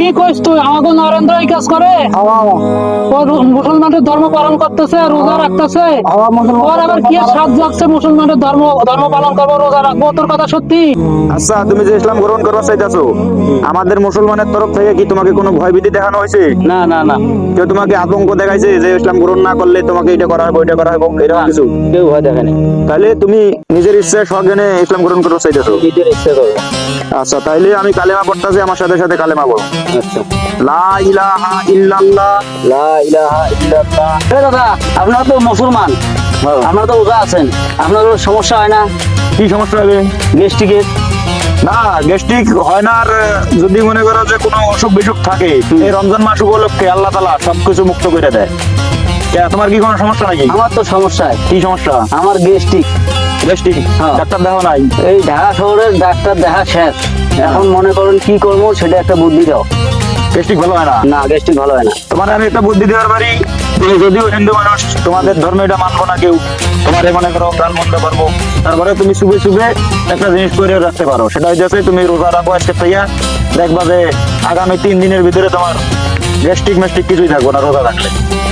কি কইস তুই? আমাকে নরেন্দ্র এই কাজ করে। মুসলমানের ধর্ম পালন করতেছে রোজা রাখতেছে। ওর আবার কি সাত লাগছে মুসলমানের ধর্ম ধর্ম পালন করব রোজা রাখব? তোর কথা সত্যি? আচ্ছা তুমি যে ইসলাম গ্রহণ করবা চাইতেছো আমাদের মুসলমানের তরফ থেকে কি তোমাকে কোনো ভয়ভীতি দেখানো হয়েছে? না না না। কেউ তোমাকে আতঙ্ক দেখাইছে যে ইসলাম গ্রহণ না করলে তোমাকে এটা করা হবে ওইটা করা হবে এরকম কিছু? কেউ ভয় দেখেনি তাহলে তুমি নিজের ইচ্ছায় সজ্ঞানে ইসলাম গ্রহণ করতে চাইতেছো? নিজের ইচ্ছে করব। আচ্ছা তাইলে আমি কালেমা পড়তেছি আমার সাথে সাথে কালেমা পড়ো দাদা আপনারা তো মুসলমান। আপনারা তো রোজা আছেন। আপনার সমস্যা হয় না? কি সমস্যা হবে? গেস্টিকের না গ্যাস্ট্রিক হয় না আর যদি মনে করো যে কোনো অসুখ বিসুখ থাকে এই রমজান মাস উপলক্ষে আল্লাহ তালা সবকিছু মুক্ত করে দেয়। তোমার কি কোনো সমস্যা নাকি? আমার তো সমস্যা। কি সমস্যা? আমার গেস্টিক। গ্যাস্ট্রিক হ্যাঁ। ডাক্তার দেখো নাই? এই ঢাকা শহরের ডাক্তার দেখা শেষ। এখন মনে করেন কি করব সেটা একটা বুদ্ধি দাও। গ্যাস্ট্রিক ভালো হয় না? না গেস্টিক ভালো হয় না। তোমার আমি একটা বুদ্ধি দেওয়ার পারি তুমি যদিও হিন্দু মানুষ তোমাদের ধর্মে এটা মানবো না কেউ। তোমার মনে করো প্রাণ বন্ধ করব। তারপরে তুমি শুভে শুভে একটা জিনিস করে রাখতে পারো। সেটা হচ্ছে তুমি রোজা রাখো আজকে থেকে দেখবা যে আগামী তিন দিনের ভিতরে তোমার গ্যাস্ট্রিক ম্যাস্ট্রিক কিছুই থাকব না রোজা রাখলে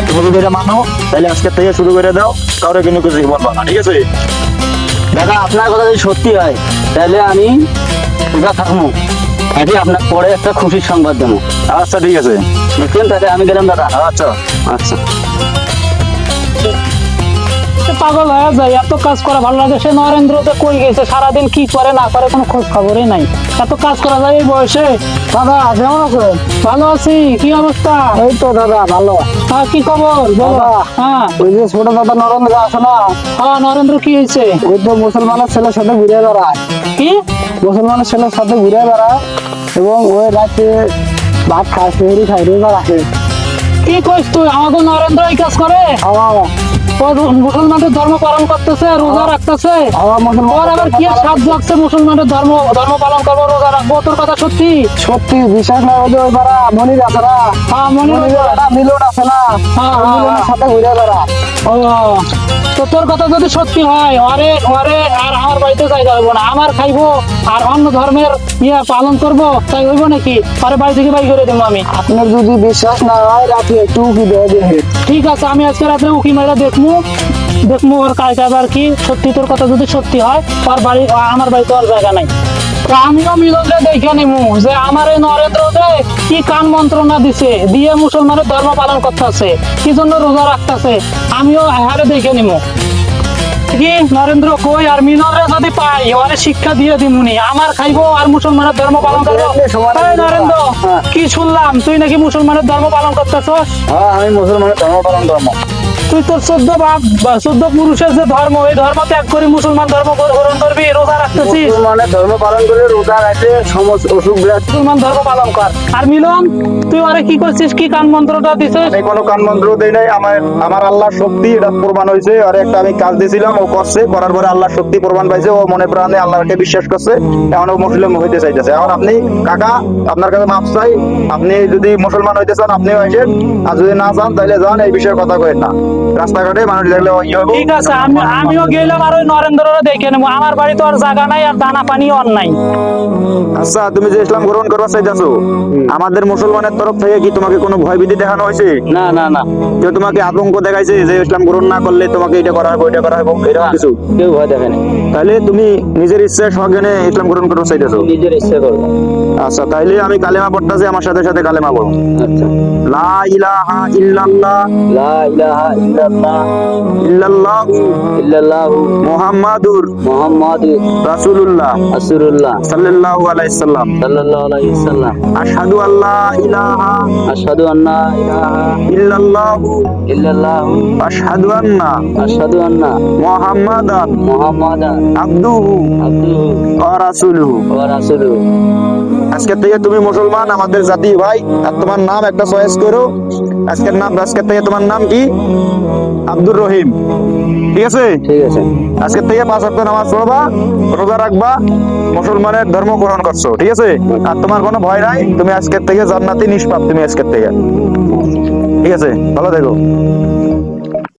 তুমি যদি এটা মানো তাহলে আজকে থেকে শুরু করে দাও কারও কিন্তু কিছু বলবা না ঠিক আছে? দাদা আপনার কথা যদি সত্যি হয় তাহলে আমি রোজা থাকব। আজকে আপনার পরে একটা খুশির সংবাদ দেবো। আচ্ছা ঠিক আছে। বুঝছেন তাহলে আমি গেলাম দাদা। আচ্ছা। আচ্ছা। সে পাগল হয়ে যায় এত কাজ করা ভালো লাগে। সে নরেন্দ্র যে কই গেছে? সারাদিন কি করে না করে কোনো খোঁজ খবরই নাই। এত কাজ করা যায় এই বয়সে? দাদা কেমন আছে ভালো আছি কি অবস্থা? এই তো দাদা ভালো। হ্যাঁ কি খবর? বলো। হ্যাঁ। ওই যে ছোট দাদা নরেন্দ্র আছে না? হ্যাঁ নরেন্দ্র কি হয়েছে? ওই তো মুসলমানের ছেলের সাথে ঘুরে বেড়ায়। কি? মুসলমানের ছেলের সাথে ঘুরে বেড়ায় এবং ওই রাতে ভাত খায় খায় রোজা রাখে। কি কইস তুই? আমাকে নরেন্দ্র এই কাজ করে। আমার ও রু- মুসলমানের ধর্ম পালন করতেছে রোজা রাখতেছে। ওর আবার কি সাত লাগছে মুসলমানের ধর্ম ধর্ম পালন করব রোজা রাখব? তোর কথা সত্যি? সত্যি বিশ্বাস না মনির আছে না। হ্যাঁ মনির মিলন আছে না। হ্যাঁ, হ্যাঁ, মিলনের হ্যাঁ। সাথে ঘুরে ও তো তোর কথা যদি সত্যি হয় অরে অরে আর আমার বাড়িতে জায়গা হইব না। আমার খাইবো আর অন্য ধর্মের ইয়ে পালন করব তাই হইব নাকি? পরে বাড়ি থেকে বাই করে দেবো আমি। আপনার যদি বিশ্বাস না হয় রাতে একটু ঠিক আছে, আমি আজকে রাত্রে উকি মেলা দেখব দেখব ওর কাজ কি, সত্যি তোর কথা যদি সত্যি হয় বাড়ি, আমার বাড়িতে আর জায়গা নাই। আমিও মিলনকে দেখে যে আমার এই নরেন্দ্র যে কি কান মন্ত্রণা দিছে, দিয়ে মুসলমানের ধর্ম পালন করতেছে, কি জন্য রোজা রাখতেছে, আমিও হারে দেখে নিমু। কি নরেন্দ্র কই আর মিনরে যদি পাই ওরে শিক্ষা দিয়ে দিমুনি আমার খাইবো আর মুসলমানের ধর্ম পালন করব। নরেন্দ্র কি শুনলাম? তুই নাকি মুসলমানের ধর্ম পালন করতেছস? হ্যাঁ আমি মুসলমানের ধর্ম পালন করব। তুই তোর চোদ্দ বাপ বা চোদ্দ পুরুষের যে ধর্ম এই ধর্ম ত্যাগ করে মুসলমান ধর্ম গ্রহণ করবি রোজা রাখতেছিস মুসলমানের ধর্ম পালন করে রোজা রাখে সমস্ত অসুখ বিরাট মুসলমান ধর্ম পালন কর। আর মিলন তুই আরে কি করছিস? কি কান মন্ত্রটা দিছিস? আমি কোনো কান মন্ত্র দেই নাই আমার আমার আল্লাহর শক্তি এটা প্রমাণ হয়েছে। আর একটা আমি কাজ দিয়েছিলাম ও করছে করার পরে আল্লাহ শক্তি প্রমাণ পাইছে ও মনে প্রাণে আল্লাহকে বিশ্বাস করছে। এখন ও মুসলিম হইতে চাইতেছে। এখন আপনি কাকা আপনার কাছে মাপ চাই। আপনি যদি মুসলমান হইতে চান আপনিও আসেন। আর যদি না চান তাহলে যান এই বিষয়ে কথা কয়েন না। রাস্তাঘাটে মানুষ দেখলে। ঠিক আছে আমি আমিও গেলাম আর ওই নরেন্দ্ররে দেখে নেব। আমার বাড়ি তো আর জায়গা নাই আর দানা পানিও আর নাই। আচ্ছা তুমি যে ইসলাম গ্রহণ করবা চাইতেছো আমাদের মুসলমানের তরফ থেকে কি তোমাকে কোনো ভয়ভীতি দেখানো হয়েছে? না না না। কেউ তোমাকে আতঙ্ক দেখাইছে যে ইসলাম গ্রহণ না করলে তোমাকে এটা করা হবে ওইটা করা হবে এরকম কিছু? কেউ ভয় দেখেনি তাহলে তুমি নিজের ইচ্ছায় সজ্ঞানে ইসলাম গ্রহণ করতে চাইতেছো? নিজের ইচ্ছে করব। আচ্ছা তাইলে আমি কালেমা পড়তেছি আমার সাথে সাথে কালেমা পড়ো আচ্ছা। লা ইলাহা ইল্লাল্লাহ। লা ইলাহা ইল্লাল্লাহ ইল্লাল্লাহ ইল্লাল্লাহু মুহাম্মাদুর মুহাম্মাদুর রাসূলুল্লাহ রাসূলুল্লাহ সাল্লাল্লাহু আলাইহি সাল্লাম। সাল্লাল্লাহু আলাইহি সাল্লাম। আশহাদু আল্লা ইলাহা আশহাদু আন্না ইলাহা ইল্লাল্লাহ ইল্লাল্লাহু আশহাদু আন্না আশহাদু আন্না মুহাম্মাদান মুহাম্মাদান আবদুহু আবদুহু ওয়া রাসূলুহু। ওয়া রাসূলুহু। আজকে থেকে তুমি মুসলমান আমাদের জাতি ভাই আর তোমার নাম একটা চয়েস করো। আজকের নাম আজকের থেকে তোমার নাম কি? আব্দুর রহিম। ঠিক আছে? ঠিক আছে। আজকের থেকে পাঁচ সপ্তাহ নামাজ পড়বা রোজা রাখবা মুসলমানের ধর্ম গ্রহণ করছ ঠিক আছে? আর তোমার কোনো ভয় নাই তুমি আজকের থেকে জান্নাতি নিষ্পাপ তুমি আজকের থেকে। ঠিক আছে? ভালো থেকো।